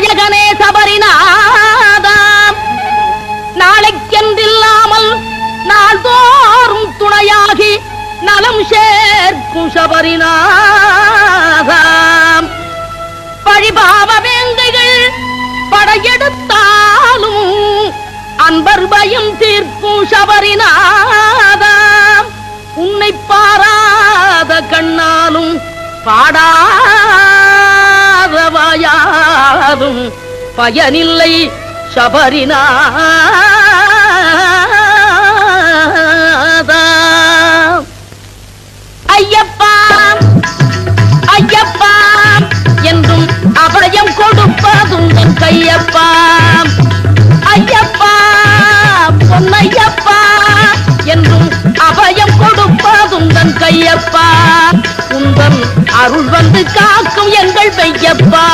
நாயகனே சபரிநாதாம். நாளைக்கென்றில்லாமல் நாள்தோறும் துணையாகி நலம் சேர்க்கும் சபரிநாதாம். பழிபாவ வேங்கைகள் படையெடுத்தாலும் அன்பர் பயம் தீர்க்கும் சபரிநாதாம். உன்னை பாராத கண்ணாலும் பாடா வாயாலும் பயனில்லை சபரினா ஐயப்பா ஐயப்பா என்றும் அபயம் கொடுப்பதும் கையப்பா. ஐயப்பா பொன்னையப்பா என்றும் அபயம் கொடுப்பதும் தன் கையப்பா. உந்தன் அருள் வந்து காக்கும் எங்கள் மெய்யப்பா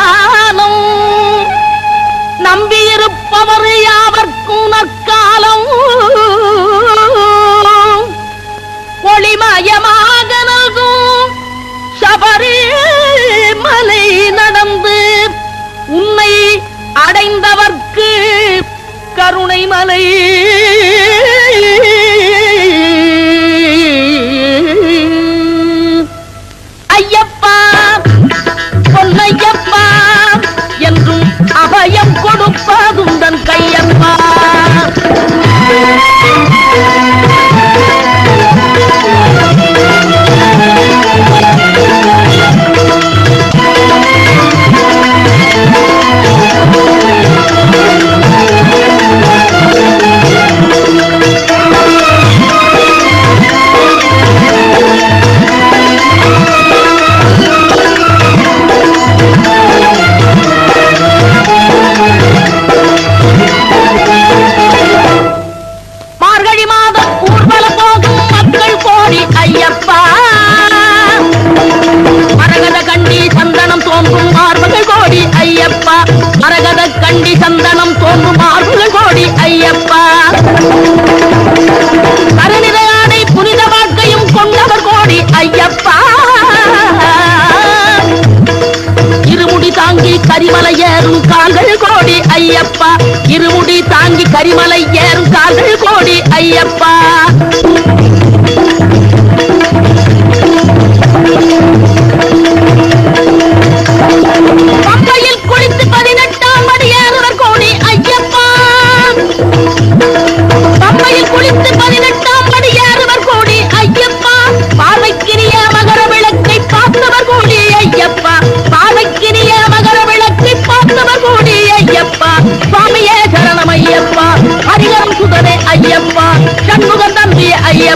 எதிர்காலம் நம்பியிருப்பவர் யாவர்க்கும் நக்காலம் ஒளிமயமாக நல்கும் சபரி மலை நடந்து உன்னை அடைந்தவர்க்கு கருணை மலை ஆடி மாதம் ஊர்வலம் போகும் மக்கள் கோடி ஐயப்பா. மரகத கண்டி சந்தனம் தோன்றும் மார்புகள் கோடி ஐயப்பா. மரகத கண்டி சந்தனம் கரிமலை ஏறும் கால்கள் கோடி ஐயப்பா. இருமுடி தாங்கி கரிமலை ஏறும் கால்கள் கோடி ஐயப்பா.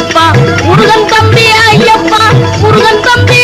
ஐயப்பா. முருகன் தம்பி ஐயப்பா. முருகன் தம்பி